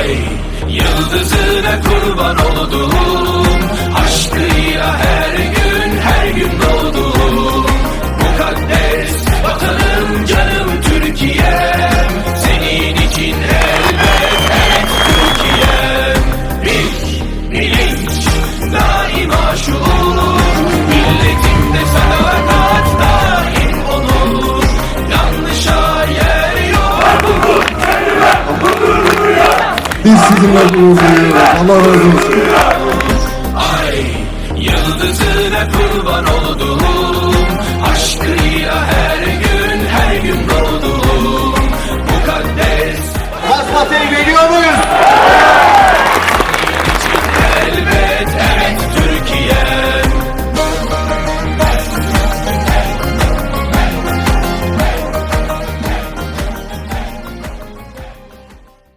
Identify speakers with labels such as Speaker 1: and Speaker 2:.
Speaker 1: Ay yıldızına kurban oldum Aşkıyla her gün her gün doğdum Mukaddes vatanım canım Türkiye'm. Senin için elbet evet Türkiye'm. Bil, bilinç daima şuur
Speaker 2: Biz sizinle gurur. Allah razı olsun.
Speaker 1: Ay yıldızına kurban oldum Aşkıyla her gün her gün doğdum Mukaddes
Speaker 3: Basmatiği veriyor muyuz?